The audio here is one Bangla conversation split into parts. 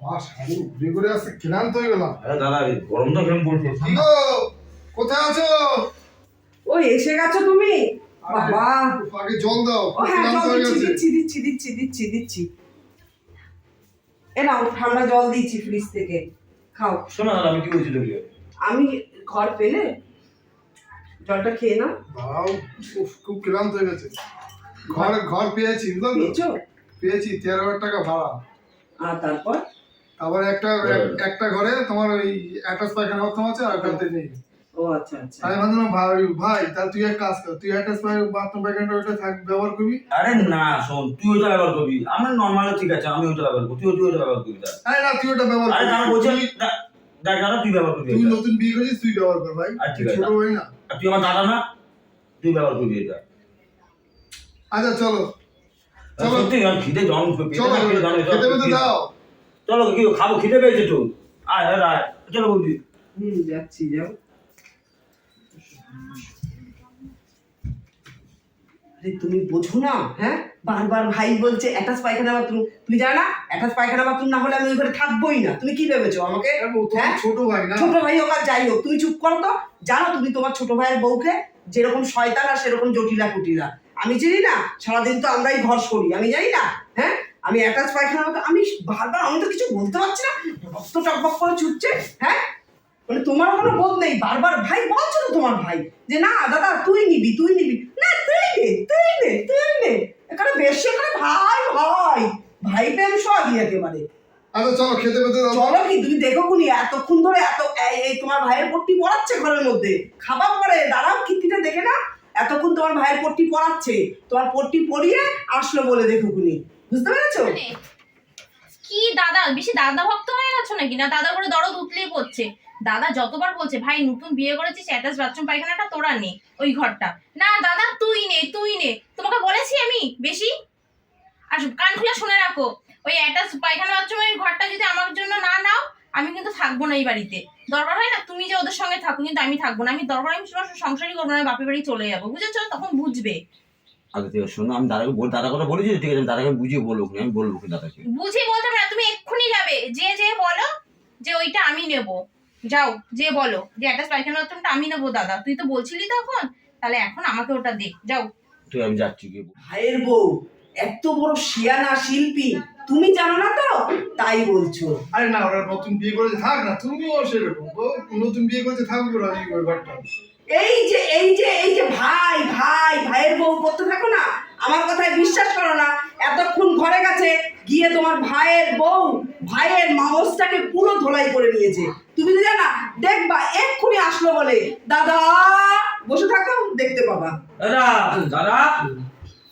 বাবা সারাদিন ঘুরে ঘুরে আসছে ক্লান্ত হয়ে গেলাম। আরে দাদা এই গরমটা কেমন পড়ছে। কি গো? কোথায় আছো? ও এসে গেছো তুমি? বাবা। আগে জল দাও ও হ্যাঁ জল দিচ্ছি দিচ্ছি দিচ্ছি দিচ্ছি দিচ্ছি দিচ্ছি। এ নাও ঠান্ডা জল দিচ্ছি ফ্রিজ থেকে। খাও। শোনো আমি কি বলছি তোকে আমি ঘর পেলে জলটা খেয়ে নাও। উফ, খুব ক্লান্ত হয়ে গেছে। ঘর ঘর পেয়েছি বুঝলো পেয়েছ? পেয়েছি তেরো হাজার টাকা ভাড়া। আর তারপর? তারপরে একটা একটা ঘরে তোমার ওই অ্যাটাচ পায়খানা বাথরুম আছে আর একটাতে নেই। ও আচ্ছা আচ্ছা। আমি ভাবলাম ভাই ভাই তাহলে তুই এক কাজ কর তুই অ্যাটাচ বাথরুম পায়খানাটা ওইটা থাক ব্যবহার করবি? আরে না শোন তুই ওইটা ব্যবহার করবি। আমার নর্মাল ঠিক আছে আমি ওইটা ব্যবহার করবি তুই ওইটা ব্যবহার করবি আরে না তুই ওটা ব্যবহার আরে দাদা বলছি দেখ দাদা তুই ব্যবহার করবি তুই নতুন বিয়ে করেছিস তুই ব্যবহার কর ভাই। আচ্ছা, ঠিক আছে। ছোট ভাই না। আর তুই আমার দাদা না তুই ব্যবহার করবি এটা। আচ্ছা চলো। চলো। সত্যি আমি খিদে জন পেটে চলো না খিদে জন খেতে দাও। চলো কি খাব? খিদে পেয়েছে তো? আয় আয় আয় চলো বলবি হুম যাচ্ছি যাও। আরে তুমি বোঝো না হ্যাঁ? বারবার ভাই বলছে অ্যাটাচ পায়খানা বাথরুম। তুমি জানো না অ্যাটাচ পায়খানা বাথরুম না হলে আমি ওই ঘরে থাকবোই না। তুমি কি ভেবেছো আমাকে? হ্যাঁ? ছোট ভাই না। ছোট ভাই হোক আর যাই হোক তুমি চুপ করো তো। জানো তুমি তোমার ছোট ভাইয়ের বউকে যেরকম শয়তান আর সেরকম জটিলা কুটিলা। আমি জানি না সারাদিন তো আমরাই ঘর করি আমি জানি না হ্যাঁ? আমি অ্যাটাচ পায়খানা মতো আমি বারবার আমি তো কিছু বলতে পারছি না। রক্ত টকবক করে ছুটছে হ্যাঁ? মানে তোমার কোনো বোধ নেই। বারবার ভাই বলছো তো তোমার ভাই যে না দাদা তুই নিবি তুই নিবি। না তুই নে তুই নে তুই নে। এখানে বেশি এখানে ভাই ভাই ভাই প্রেম সবই একেবারে। আচ্ছা চলো খেতে পেতে চলো কি তুমি দেখো কুনি এতক্ষণ ধরে এত এই তোমার ভাইয়ের পট্টি পড়াচ্ছে ঘরের মধ্যে। খাবার পরে দাঁড়াও কীর্তিটা দেখে না এতক্ষণ তোমার ভাইয়ের পট্টি পড়াচ্ছে তোমার পট্টি পরিয়ে আসলো বলে দেখো কুনি বুঝতে পেরেছ? মানে কি দাদা, বেশি দাদা ভক্ত হয়ে গেছো নাকি? না দাদা করে দরদ উতলেই পড়ছে। দাদা যতবার বলছে, ভাই, নতুন বিয়ে করেছিস অ্যাটাচ বাথরুম পায়খানাটা তোরা নে, ওই ঘরটা। না, দাদা, তুই নে তুই নে। তোমাকে বলেছি আমি, বেশি? আর কান খুলে শুনে রাখো। ওই অ্যাটাচ পায়খানা বাথরুমের ঘরটা যদি আমার জন্য না নাও, আমি কিন্তু থাকব না এই বাড়িতে। দরকার হয় না, তুমি যে ওদের সঙ্গে থাকো, কিন্তু আমি থাকব না। আমি দরকার আমি সংসারই করব না বাপের বাড়ি চলে যাব। বুঝেছ? তখন বুঝবে। আগে থেকে শোনো আমি দাদাকে বল দাদার কথা বলেছি ঠিক আছে দাদাকে বুঝিয়ে বলব আমি বলব কি দাদাকে। বুঝি বলতে না তুমি এক্ষুনি যাবে যে যে বলো যে ওইটা আমি নেব। যাও যে বলো যে অ্যাটাচ পায়খানা বাথরুমটা আমি নেব দাদা। তুই তো বলছিলি তখন তাহলে এখন আমাকে ওটা দে যাও। তুই আমি যাচ্ছি গিয়ে ভাইয়ের বউ এত বড় শিয়ানা শিল্পী তুমি জানো না তো? তাই বলছো। আরে না ওরা নতুন বিয়ে করে থাক না তুমিও সেরকম ও নতুন বিয়ে করেছে থাকব রাজি ওই ঘরটা এই যে এই যে এই যে ভাই ভাই ভাইয়ের বউ করতে থাকো না আমার কথায় বিশ্বাস করো না। এতক্ষণ ঘরে গেছে গিয়ে তোমার ভাইয়ের বউ ভাইয়ের মাউসটাকে পুরো ধোলাই করে নিয়েছে। তুমি তো জানা দেখবা এক্ষুনি আসলো বলে দাদা বসে থাকো দেখতে পাবা। দাদা দাদা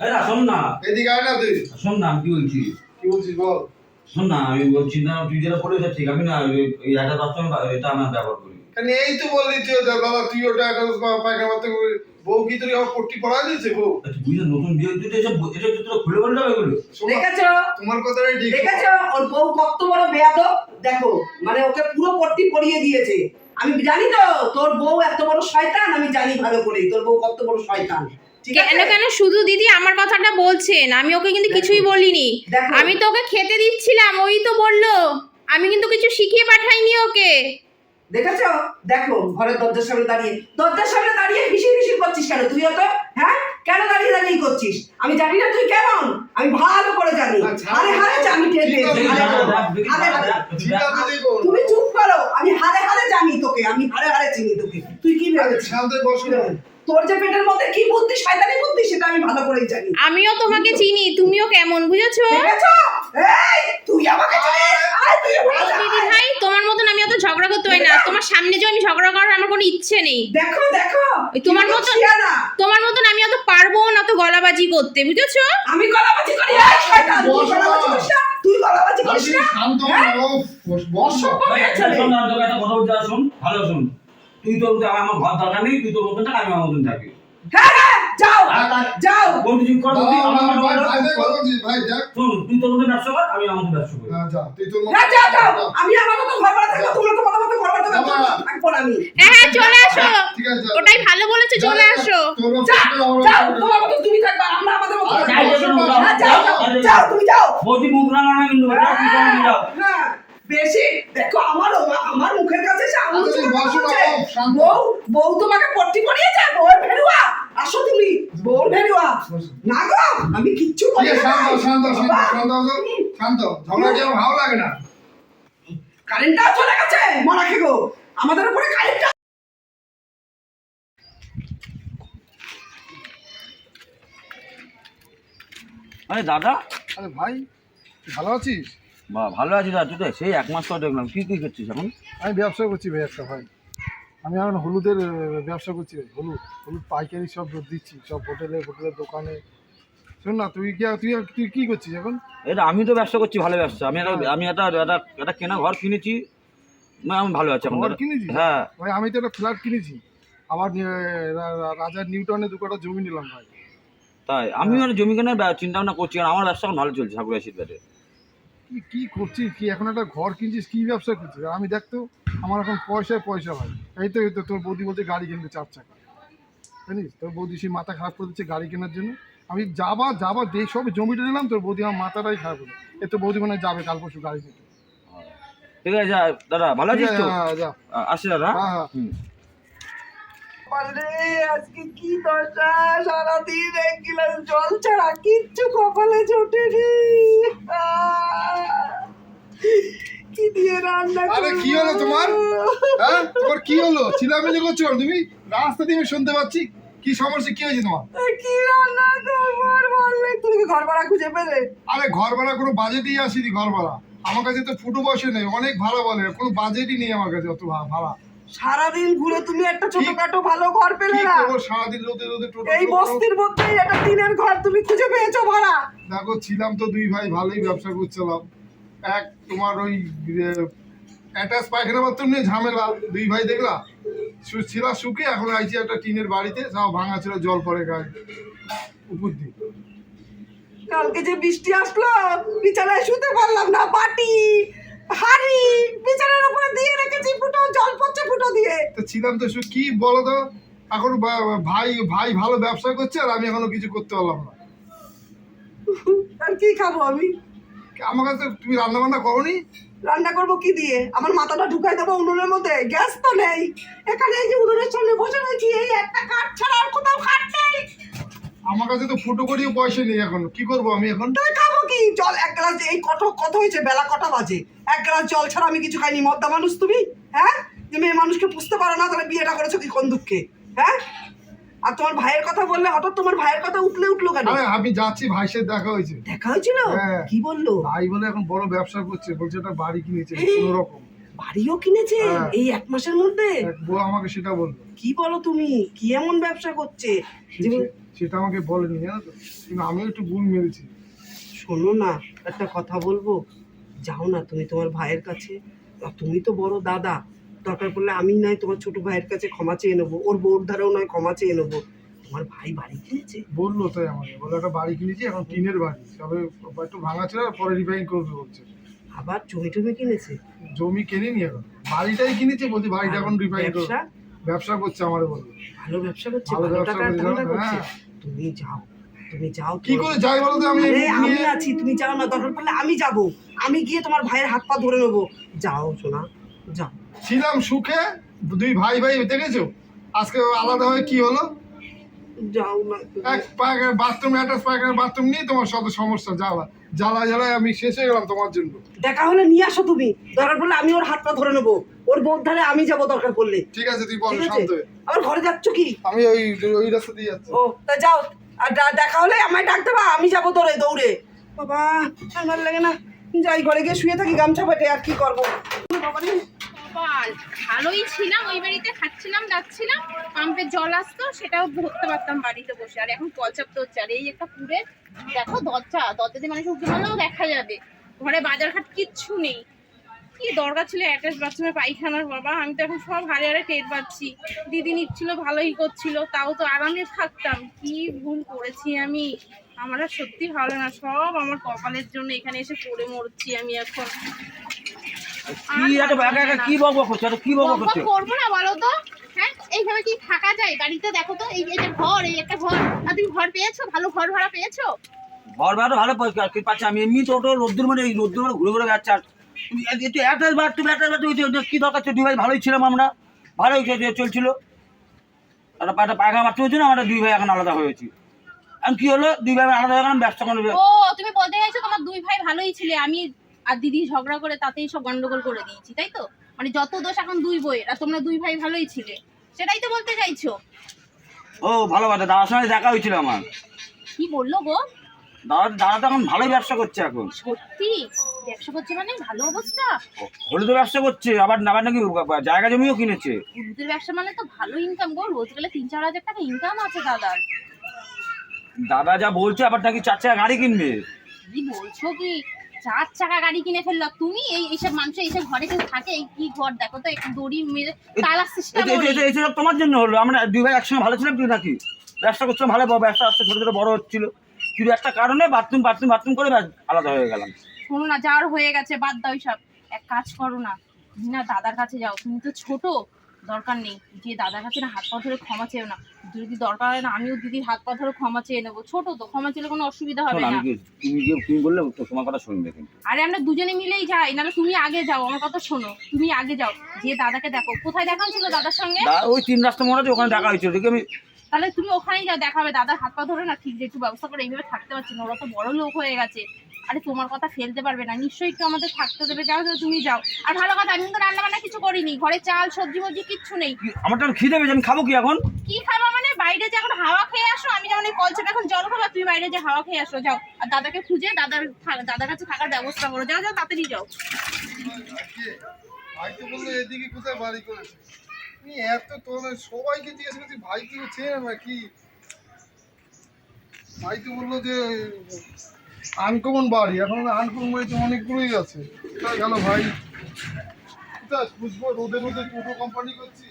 দাদা শোন না। এদিকে আয় না তুই। শোন না আমি কি বলছি? কি বলছিস বল? শোন না আমি বলছি না তুই যেটা বলেছ ঠিক। আমি না ওই- ওই একটা বাথরুম এটা আমার ব্যবহার করি। এই তো বললি তুই বাবা তুই ওটা একটা পায়খানা বাথরুম বউ কি তোর আবার পট্টি পড়া দিয়েছে বউ? আচ্ছা, তুই যে নতুন বিয়ে তুই তো এসব এটা তো তোরা খুলে বলতে হবে এগুলো? শোনো, দেখেছ? তোমার কথাটাই ঠিক দেখেছ? ওর বউ কত বড় বেয়াদব? দেখো মানে ওকে পুরো পট্টি পরিয়ে দিয়েছে। আমি জানি তো তোর বউ এত বড় শয়তান? আমি জানি ভালো করেই তোর বউ কত বড় শয়তান। ঠিক আছে? কেন কেন শুধু দিদি আমার কথাটা বলছেন? আমি ওকে কিন্তু কিছুই বলিনি। দেখো। আমি তো ওকে খেতে দিচ্ছিলাম ওই তো বলল। আমি কিন্তু কিছু শিখিয়ে পাঠাইনি ওকে। দেখেছ? দেখো ঘরের দরজার সামনে দাঁড়িয়ে। দরজার সামনে দাঁড়িয়ে হিসির হিসির করছিস কেন? তুইও তো হ্যাঁ? কেন দাঁড়িয়ে দাঁড়িয়ে করছিস? আমি জানি না তুই কেমন। আমি ভালো করে জানি। আচ্ছা। হারে হারে জানি তুমি চুপ করো। আমি হারে হারে জানি তোকে। আমি হারে হারে চিনি তোকে। তুই কি ভেবেছিস? না তোর যে পেটের মধ্যে কি বুদ্ধি শয়তানি বুদ্ধি সেটা আমি ভালো করেই জানি। আমিও তোমাকে চিনি তুমিও কেমন বুঝেছ? দেখেছ? এই তুই আমাকে চিনিস? আয় তুই আমাকে দিদি চিনিস। ভাই তোমার মতন আমি অত ঝগড়া করতে পারি না। তোমার সামনে যে আমি ঝগড়া করার আমার কোনো ইচ্ছে নেই। দেখো দেখো। ওই তোমার মতন- তোমার মতন আমি অত পারব না অত গলাবাজি করতে বুঝেছ? আমি গলাবাজি করি এই শয়তান তুই গলাবাজি করিস না? তুই গলাবাজি করিস না? শান্ত হ্যাঁ? হও বস। বস কথা শোন ভালো শোন। তুই তো আমার ঘর দরকার নেই তুই তোর মতন থাক আমি আমার মতন থাকি। হ্যাঁ হ্যাঁ যাও যাও। বন্ধু কর দাদা, তুই আমার আমার ভাই ব্যবসা ভাই ভাই কর। কথা বলছিস, ভাই দেখ। শোন তুই তোর মতন ব্যবসা কর আমি আমার মতন ব্যবসা করি। না, যা তুই তোর মতো- হ্যাঁ যাও যাও আমি আমার মতো ঘর ভাড়া থাকব তোমরা তোমাদের মতো ঘর ভাড়া থাকব বাবা। থাকব আমি। হ্যাঁ হ্যাঁ চলে আসো। ঠিক আছে ওটাই ভালো বলেছে চলে আসো। যা তোমার মতো তুমি থাকবা আমরা আমাদের মতো যাও যাও যাও তুমি যাও। বৌদি মুখ রাঙা না কিন্তু যাও, যাও বেশি? দেখো আমার আমার মুখের কাছে আঙুল আচ্ছা। বউ বউ তোমাকে পট্টি পরিয়েছে? বউর ভেরুয়া আসো তুমি বউর ভেরুয়া না গো আমি কিচ্ছু বলি শান্ত শান্ত শান্ত শান্ত। শান্ত ঝগড়া কি আমার ভালো লাগে না। কারেন্টটাও চলে গেছে। মরা গো আমাদের উপরে কারেন্টটা আরে দাদা। আরে ভাই ভালো আছিস? বা ভালো আছি দাদা তুই তো সেই এক মাস পর দেখলাম। কি কী করছিস এখন? আমি ব্যবসা করছি ভাই একটা ভাই আমি এখন হলুদের ব্যবসা করছি ভাই হলুদ হলুদ পাইকারি সব দিচ্ছি সব হোটেলে হোটেলের দোকানে। শোন না তুই কি তুই তুই কী করছিস এখন? এটা আমি তো ব্যবসা করছি ভালো ব্যবসা। আমি একটা আমি একটা একটা একটা কেনা ঘর কিনেছি। মানে আমি ভালো আছি এখন। ঘর কিনেছি হ্যাঁ। ভাই আমি তো একটা ফ্ল্যাট কিনেছি। আবার রাজার নিউটনে দু কাটা জমি নিলাম ভাই। তাই আমি মানে জমি কেনার চিন্তা ভাবনা করছি কারণ আমার ব্যবসা এখন ভালো চলছে ঠাকুর আশীর্বাদে। কি কি করছিস? কি এখন একটা ঘর কিনছিস? কি ব্যবসা করছিস? আমি দেখতো আমার এখন পয়সায় পয়সা হয়। এই তো এই তো তোর বৌদি বলছে গাড়ি কিনবে চার চাকা। জানিস? তোর বৌদি সেই মাথা খারাপ করে দিচ্ছে গাড়ি কেনার জন্য। আমি যাবা যাবা দেখ সব জমিটা নিলাম তোর বৌদি আমার মাথাটাই খারাপ হলো। এ তো বৌদি মানে যাবে কাল পরশু গাড়ি নিতে ঠিক আছে দাদা ভালো আছিস তো? হ্যাঁ, যা। আসি দাদা। হ্যাঁ হ্যাঁ। আজকে কি দশা? সারাদিন এক গিলাস জল ছাড়া কিচ্ছু কপালে জোটেনি কি দিয়ে রান্না আরে, কি হলো তোমার? হ্যাঁ? তোমার কি হলো? চিলামিলি করছ তুমি? রাস্তা দিয়ে শুনতে পাচ্ছি। কি সমস্যা? কি হয়েছে তোমার? কি রান্না বললে তুমি ঘর ভাড়া খুঁজে পেলে? আরে ঘর ভাড়া কোনো বাজেটই আসেনি ঘর ভাড়া আমার কাছে তো ফুটো বসে নেই অনেক ভাড়া বলে। কোনো বাজেটই নেই আমার কাছে অত ভাড়া। সারাদিন ঘুরে তুমি একটা ছোটখাটো ভালো ঘর পেলে না। সারাদিন রোদে রোদে টোটো এই বস্তির মধ্যেই একটা টিনের ঘর তুমি খুঁজে পেয়েছ ভাড়া দেখো ছিলাম তো দুই ভাই ভালোই ব্যবসা করছিলাম। এক তোমার ওই অ্যাটাচ পায়খানা বাথরুম নিয়ে ঝামেলা। দুই ভাই দেখলা ছিলা শুকে এখন আইছি একটা টিনের বাড়িতে সব ভাঙা ছিল জল পড়ে গায়ে। উপর দিয়ে। কালকে যে বৃষ্টি আসলো বিছানায় শুতে পারলাম না বাটি। হাড়ি বিছানার উপরে দিয়ে রেখেছি ফুটো জল পড়ছে ফুটো দিয়ে। তো ছিলাম তো শু- কি বলো তো? এখন ভাই ভাই ভালো ব্যবসা করছে আর আমি এখনও কিছু করতে পারলাম না। আর কি খাব আমি? আমার কাছে তুমি রান্না বান্না করনি? রান্না করব কি দিয়ে? আমার মাথাটা ঢুকাই দেবো উনুনের মধ্যে। গ্যাস তো নেই। এখানে এই যে উনুনের সামনে বসে রয়েছি এই একটা কাঠ ছাড়া আর কোথাও কাঠ নেই। আমার কাছে তো ফুটো করিও পয়সা নেই এখন। কি করব আমি এখন? তাই খাব কি? জল এক গ্লাস এই কত কত হয়েছে? বেলা কটা বাজে? এক গ্লাস জল ছাড়া আমি কিছু খাইনি মদ্দা মানুষ তুমি? হ্যাঁ? যে মেয়ে মানুষকে পুষতে পারো না তাহলে বিয়েটা করেছ কি কোন দুঃখে? হ্যাঁ? আর তোমার ভাইয়ের কথা বললে হঠাৎ তোমার ভাইয়ের কথা উঠলে উঠল কেন? আমি যাচ্ছি ভাইয়ের সাথে দেখা হয়েছে। দেখা হয়েছিল? হ্যাঁ। কি বলল? ভাই বলে এখন বড় ব্যবসা করছে বলছে একটা বাড়ি কিনেছে কোনো রকম। বাড়িও কিনেছে? হ্যাঁ। এই এক মাসের মধ্যে? বউ আমাকে সেটা বলল। কি বলো তুমি? কি এমন ব্যবসা করছে? যে সেটা আমাকে বলেনি জানো তো? কিন্তু আমিও একটু ভুল মেরেছি। শোনো না একটা কথা বলব? যাও না তুমি তোমার ভাইয়ের কাছে। আর তুমি তো বড় দাদা। দরকার পড়লে আমি নয় তোমার ছোট ভাইয়ের কাছে ক্ষমা চেয়ে নেব। ওর বউর ধারেও নয় ক্ষমা চেয়ে নেব। তোমার ভাই বাড়ি কিনেছে? বলল তাই আমাকে। বলে একটা বাড়ি কিনেছি এখন টিনের বাড়ি। তবে একটু ভাঙা ছিল পরে রিপেয়ারিং করবে বলছে আবার জমি টমি কিনেছে? জমি কিনিনি এখন। বাড়িটাই কিনেছে বলছি বাড়িটা এখন রিপেয়ারিং করবে ব্যবসা? করছে আমার বলল। ভালো ব্যবসা করছে ভালো ব্যবসা? করছে। হ্যাঁ। তুমি যাও তুমি যাও কি করে যাই বলো তো? আমি আমি আছি তুমি যাও না দরকার পড়লে আমি যাব। আমি গিয়ে তোমার ভাইয়ের হাত পা ধরে নেব। যাও সোনা যাও। ছিলাম সুখে দুই ভাই ভাই দেখেছ আজকে আলাদা হয়ে কি হলো? যাও না এক পায়খানা বাথরুম অ্যাটাচ পায়খানা বাথরুম নিয়ে তোমার শত সমস্যা জ্বালা। জ্বালা জ্বালায় আমি শেষ হয়ে গেলাম তোমার জন্য। দেখা হলে নিয়ে আসো তুমি। দরকার পড়লে আমি ওর হাত পা ধরে নেব। ওর বোধ ধারে আমি যাব দরকার পড়লে। ঠিক আছে তুই বল শান্ত হয়ে। আবার ঘরে যাচ্ছ কি? আমি ওই ওই রাস্তা দিয়ে যাচ্ছি। ও তা যাও। আর দেখা হলে আমায় ডাক দেবা আমি যাব দৌড়ে দৌড়ে। বাবা আর ভালো লাগে না। যাই ঘরে গিয়ে শুয়ে থাকি গামছা পেটে আর কি করব? বাবা ভালোই ছিলাম ওই বাড়িতে খাচ্ছিলাম যাচ্ছিলাম পাম্পের জল আসতো সেটাও ধরতে পারতাম বাড়িতে বসে। আর এখন পর্যাপ্ত হচ্ছে আর এই একটা পুরে দেখো দরজা দরজা দিয়ে মানুষ উঠে গেলেও দেখা যাবে। ঘরে বাজার ঘাট কিচ্ছু নেই। কি দরকার ছিল অ্যাটাচ বাথরুমে পায়খানার বাবা আমি তো এখন সব হারে হারে টের পাচ্ছি। দিদি নিচ্ছিল ভালোই করছিল তাও তো আরামে থাকতাম। কি ভুল করেছি আমি? আমার আর সত্যি ভালো না সব আমার কপালের জন্য এখানে এসে পড়ে মরছি আমি এখন। কি বকবক করছে? বকবক করব না বলো তো? হ্যাঁ? এইভাবে কি থাকা যায়? বাড়িতে দেখো তো এই এটা ঘর এই একটা ঘর। আর তুমি ঘর পেয়েছ? ভালো ঘর ভাড়া পেয়েছ? ঘর ভাড়া ভালো পাচ্ছে আমি এমনি তো রোদ্দুর মানে রোদ্দুর মানে ঘুরে ঘুরে যাচ্ছে আর তুই অ্যাটাচ বার তুমি অ্যাটাচ বার কি দরকার ছিল দুই ভাই ভালোই ছিলাম আমরা। ভালোই চলছিল। একটা একটা পায়খানা মারতে হয়েছিল আমরা দুই ভাই এখন আলাদা হয়েছি। এখন কি হলো? দুই ভাই আলাদা হয়ে গেলাম ব্যবসা করে ও তুমি বলতে চাইছো তোমার দুই ভাই ভালোই ছিলে আমি আর দিদি ঝগড়া করে তাতেই সব গন্ডগোল করে দিয়েছি তাই তো? মানে যত দোষ এখন দুই বইয়ের আর তোমরা দুই ভাই ভালোই ছিলে। সেটাই তো বলতে চাইছো। ও ভালো কথা দাদার সঙ্গে দেখা হয়েছিল আমার। কি বলল গো? দাদা দাদা তো এখন ভালোই ব্যবসা করছে এখন। সত্যি? ব্যবসা করছে মানে? ভালো অবস্থা? হলুদের ব্যবসা করছে আবার আবার নাকি জায়গা জমিও কিনেছে? হলুদের ব্যবসা মানে তো ভালো ইনকাম গো রোজ গেলে তিন চার হাজার টাকা ইনকাম আছে দাদার। দাদা যা বলছে আবার নাকি চার চাকা গাড়ি কিনবে? কি বলছো কি? চার চাকা গাড়ি কিনে ফেলল। তুমি এই এইসব মানুষ এইসব ঘরে কেউ থাকে? এই কি ঘর? দেখো তো একটু দড়ি মেরে তালা সিস্টেম তোমার জন্য হলো? আমরা দুই ভাই একসঙ্গে ভালো ছিলাম তুই নাকি? ব্যবসা করছিলাম ভালো ব্যবসা আস্তে ছোটো ছোটো বড় হচ্ছিল। কিন্তু একটা কারণে বাথরুম বাথরুম বাথরুম করে আলাদা হয়ে গেলাম। শোনো না যার হয়ে গেছে বাদ দাও সব এক কাজ করো না তুমি না দাদার কাছে যাও। তুমি তো ছোট দরকার নেই। যে দাদার কাছে না হাত পা ধরে ক্ষমা চেও না যদি দরকার হয় না আমিও দিদির হাত পা ধরে ক্ষমা চেয়ে নেব। ছোট তো ক্ষমা চেলে কোনো অসুবিধা হবে না। তুমি যে তুমি বললে তো তোমার কথা শুনবে কিন্তু। আরে আমরা দুজনে মিলেই যাই নাহলে তুমি আগে যাও আমার কথা শোনো। তুমি আগে যাও যে দাদাকে দেখো। কোথায় দেখা ছিল দাদার সঙ্গে? ওই তিন রাস্তা মনে আছে ওখানে দেখা হয়েছিল দেখি আমি তাহলে তুমি ওখানেই যাও দেখাবে। দাদার হাত পা ধরে না ঠিক যে একটু ব্যবস্থা করে এইভাবে থাকতে পারছি না। ওরা তো বড় লোক হয়ে গেছে। আরে তোমার কথা ফেলতে পারবে না নিশ্চয়ই একটু আমাদের থাকতে দেবে। যাও যাও তুমি যাও। আর ভালো কথা আমি তো রান্না বান্না কিছু করিনি। ঘরে চাল সবজি মবজি কিচ্ছু নেই। আমার তো খিদে পেয়েছে আমি খাব কি এখন? কি খাব মানে বাইরে যে এখন হাওয়া খেয়ে আসো আমি যেমন এই কলসেটা এখন জল খাব তুমি বাইরে যে হাওয়া খেয়ে আসো যাও। আর দাদাকে খুঁজে দাদার দাদার কাছে থাকার ব্যবস্থা করো। যাও যাও তাড়াতাড়ি যাও। ভাই তো বলল এদিকে কোথায় বাড়ি করেছে? এত তোর সবাইকে জিজ্ঞেস করছি ভাই কি চেনে না কি? ভাই তো বলল যে আনকমন বাড়ি, এখন আনকমন বাড়ি তো অনেকগুলোই আছে। গেল ভাই? বুঝব রোদে রোদে টোটো কোম্পানি করছি?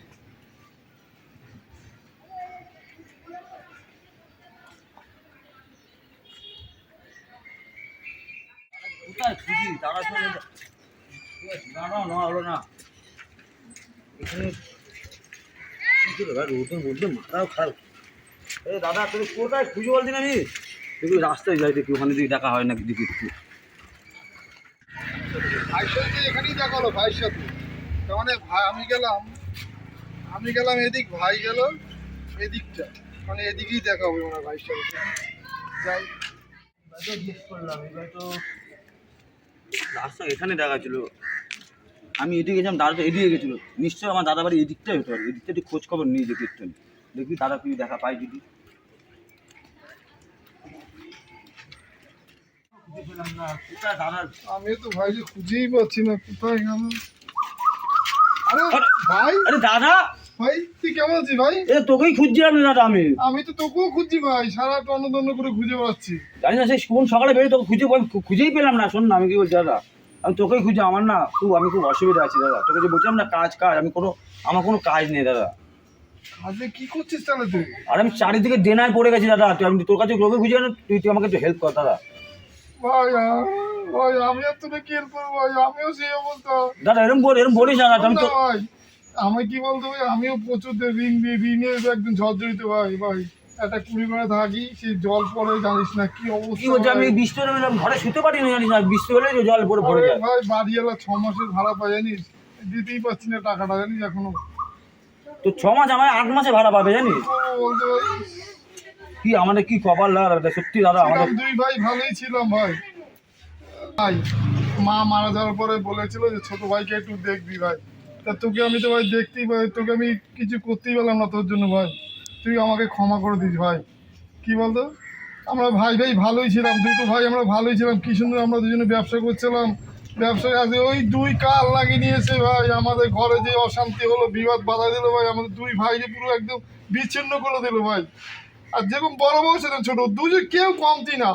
দাদা, তুমি কোথায় খুঁজে বলছি না আমি দেখি রাস্তায় যাই দেখি ওখানে দিকে দেখা হয় না দেখি একটু। ভাইয়ের সাথে এখানেই দেখা হলো ভাইয়ের সাথে তার মানে ভাই আমি গেলাম আমি গেলাম এদিক ভাই গেল এদিকটা। মানে এদিকেই দেখা হবে ওনার ভাইয়ের সাথে। যাই। জিজ্ঞেস করলাম এবার তো রাস্তা এখানে দেখা ছিল। আমি এদিকে গেছিলাম দাদা তো এদিকে গেছিল। নিশ্চয়ই আমার দাদা বাড়ি এদিকটাই হতে পারে। এদিকটা একটু খোঁজ খবর নিয়ে দেখি একটু। দেখি দাদা তুই দেখা পাই যদি খুঁজে পেলাম না কোথায় দাদা আমি তো ভাইকে খুঁজেই পাচ্ছি না কোথায় গেল? আরে আরে- ভাই! আরে দাদা! ভাই তুই কেমন আছিস ভাই? এ তোকেই খুঁজছিলাম রে দাদা আমি। আমি তো তোকেও খুঁজছি ভাই সারা টন্ন টন্ন করে খুঁজে বেড়াচ্ছি জানি না সেই কোন সকালে বেরিয়ে তোকে খুঁজে খুঁজেই পেলাম না শোন না আমি কি বলছি দাদা? আমি তোকেই খুঁজে আমার না খুব আমি খুব অসুবিধা আছি দাদা। তোকে যে বলছিলাম না কাজ কাজ আমি কোনো আমার কোনো কাজ নেই দাদা। কাজে কি করছিস তাহলে তুই? আর আমি চারিদিকে ডেনায় পড়ে গেছি দাদা তুই আমি তোর কাছে লোকে খুঁজে না তুই তুই আমাকে একটু হেল্প কর দাদা। ভাই ভাই আমি আর তোকে কি করব ভাই আমিও সেই অবস্থা। দাদা এরম বল এরম বলিস না দাদা তো ভাই আমি কি বলতো ভাই আমিও প্রচুর ঋণ দিয়ে ঋণে একদম ঝরঝরিত ভাই ভাই। একটা কুড়ি করে থাকি সেই জল পরে জানিস না কি কি অবস্থা আমি বৃষ্টি হলে ঘরে শুতে পারি না জানিস না বৃষ্টি হলে জল ভরে আরে যায়। ভাই বাড়ি এলা ছ মাসের ভাড়া পাই জানিস? দিতেই পারছি না টাকাটা জানিস এখনও। তো ছ মাস আমার আট মাসে ভাড়া পাবে জানিস? বলতে ভাই কি আমাদের কি কপাল দাদা? সত্যি দাদা আমাদের দুই ভাই ভালোই ছিলাম ভাই। ভাই মা মারা যাওয়ার পরে বলেছিল যে ছোট ভাইকে একটু দেখবি ভাই। তা তোকে আমি তো ভাই দেখতেই পাই তোকে আমি কিছু করতেই পারলাম না তোর জন্য ভাই। তুই আমাকে ক্ষমা করে দিস ভাই। কি বলতো? আমরা ভাই ভাই ভালোই ছিলাম দুটো ভাই আমরা ভালোই ছিলাম। কি সুন্দর আমরা দুজনে ব্যবসা করছিলাম। ব্যবসায় আছে ওই দুই কাল লাগিয়ে নিয়েছে ভাই। আমাদের ঘরে যে অশান্তি হলো বিবাদ বাধা দিল ভাই। আমাদের দুই ভাইকে পুরো একদম বিচ্ছিন্ন করে দিল ভাই। আর যেরকম বড় বউ সেরকম ছোট দুজন কেউ কমতি না।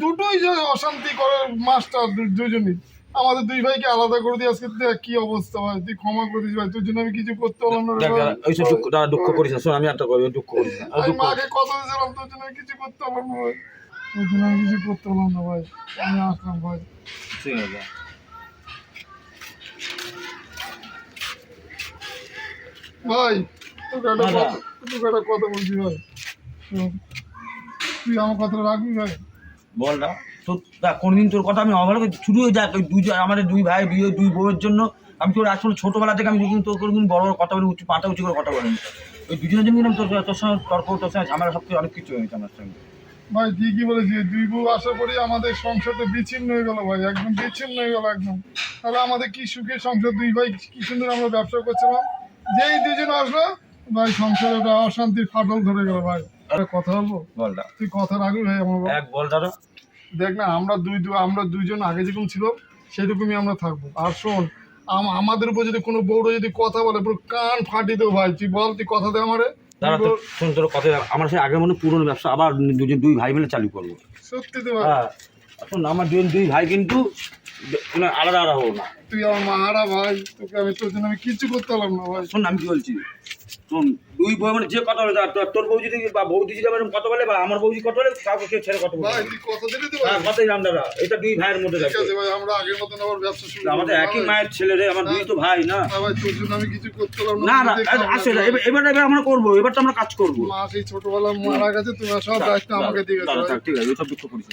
দুটোই যে অশান্তি করে মাস্টার দুজনই। আমাদের দুই ভাইকে আলাদা করে দিয়ে আজকে দেখ কি অবস্থা ভাই তুই ক্ষমা করে দিস ভাই তোর জন্য আমি কিছু করতে পারলাম না রে দেখ ভাই। দাদা, ওইসব দুঃখ করিস না শোন আমি একটা করি দুঃখ করিস না। আমি মাকে কথা দিয়েছিলাম তোর জন্য কিছু করতে পারলাম না ভাই। তোর জন্য আমি কিছু করতে পারলাম না ভাই আমি আসলাম ভাই। ঠিক আছে। ভাই তোকে একটা। কথা বলছি ভাই। তুই আমার কথাটা রাখবি ভাই? বল না। তোর তা কোনোদিন তোর কথা আমি অবহেলা শুরু হয়ে যাক ওই দুই আমাদের দুই ভাই বিয়ে দুই বউয়ের জন্য। আমি তোর আসলে ছোটোবেলা থেকে আমি কিন্তু তোর কোনোদিন বড় বড় কথা বলে উঁচু পাটা উঁচু করে কথা বলিনি। ওই দুজনের জন্য কিন্তু তোর তোর সঙ্গে তর্ক তোর সঙ্গে ঝামেলা সব অনেক কিছু হয়েছে আমার সঙ্গে। ভাই ঠিকই বলেছি দুই বউ আসার পরে আমাদের সংসারটা বিচ্ছিন্ন হয়ে গেল ভাই একদম বিচ্ছিন্ন হয়ে গেল একদম। তাহলে আমাদের কি সুখের সংসার? দুই ভাই কি সুন্দর আমরা ব্যবসা করছিলাম। যেই দুজন আসলো ভাই সংসারে অশান্তির ফাটল ধরে গেল ভাই। কথা বলব? তুই আমার এক দেখ না আমরা দুই দু- আমরা দুইজন আগে যেরকম ছিল সেরকমই আমরা থাকব। আর শোন আম- আমাদের উপর যদি কোনো বউরা যদি কথা বলে পুরো কান ফাটিয়ে দেবো ভাই। তুই বল তুই কথা দে আমারে। দাদা তোর শোন তোর কথা আমার সে আগের মনে পুরনো ব্যবসা আবার দুজন দুই ভাই মিলে চালু করব। সত্যি তো হ্যাঁ। শোন আমার দুজন দুই ভাই কিন্তু মানে আলাদা আলাদা হব না। তুই আমার মাহারা ভাই তোকে আমি তোর জন্য আমি কিচ্ছু করতে পারলাম না ভাই। শোন আমি কি বলছি? শোন দুই বউ মানে যে কথা বলে তোর- বউ যদি বা বৌদি যদি আমার কথা বলে বা আমার বউ যদি কথা বলে কাউকে কেউ ছেড়ে কথা বলে ভাই তুই কথা দিলি তো হ্যাঁ ভাই। কথাই রাম দাদা এটা দুই ভাইয়ের মধ্যে ঠিক আছে ভাই আমরা আগের মতন আবার ব্যবসা শুরু আমাদের করব, একই মায়ের ছেলে রে আমার দুই তো ভাই না? ভাই তোর জন্য আমি কিছু করতে পারলাম না না। এবার এবার এবার আমরা করব এবার তো আমরা কাজ করব। মা সেই ছোটবেলা মারা গেছে তোমার সব দায়িত্ব আমাকে দিয়ে গেছে। থাক, ঠিক আছে দুঃখ করিস।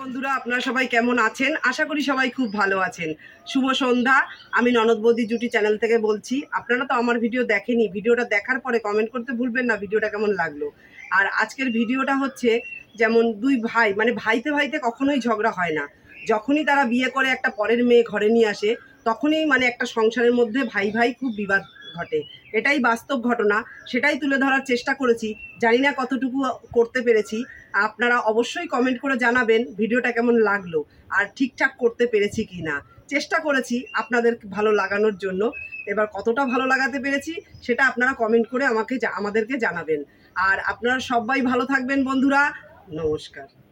বন্ধুরা আপনারা সবাই কেমন আছেন? আশা করি সবাই খুব ভালো আছেন। শুভ সন্ধ্যা। আমি ননদ বৌদি জুটি চ্যানেল থেকে বলছি, আপনারা তো আমার ভিডিও দেখেনি, ভিডিওটা দেখার পরে কমেন্ট করতে ভুলবেন না, ভিডিওটা কেমন লাগল? আর আজকের ভিডিওটা হচ্ছে যেমন দুই ভাই মানে ভাইতে ভাইতে কখনোই ঝগড়া হয় না। যখনই তারা বিয়ে করে একটা পরের মেয়ে ঘরে নিয়ে আসে, তখনই মানে একটা সংসারের মধ্যে ভাই ভাই খুব বিবাদ ঘটে। এটাই বাস্তব ঘটনা, সেটাই তুলে ধরার চেষ্টা করেছি। জানি না কতটুকু করতে পেরেছি। আপনারা অবশ্যই কমেন্ট করে জানাবেন, ভিডিওটা কেমন লাগল, আর ঠিকঠাক করতে পেরেছি কি না চেষ্টা করেছি আপনাদের ভালো লাগানোর জন্য। এবার কতটা ভালো লাগাতে পেরেছি সেটা আপনারা কমেন্ট করে আমাকে আমাদেরকে জানাবেন। আর আপনারা সবাই ভালো থাকবেন বন্ধুরা। নমস্কার।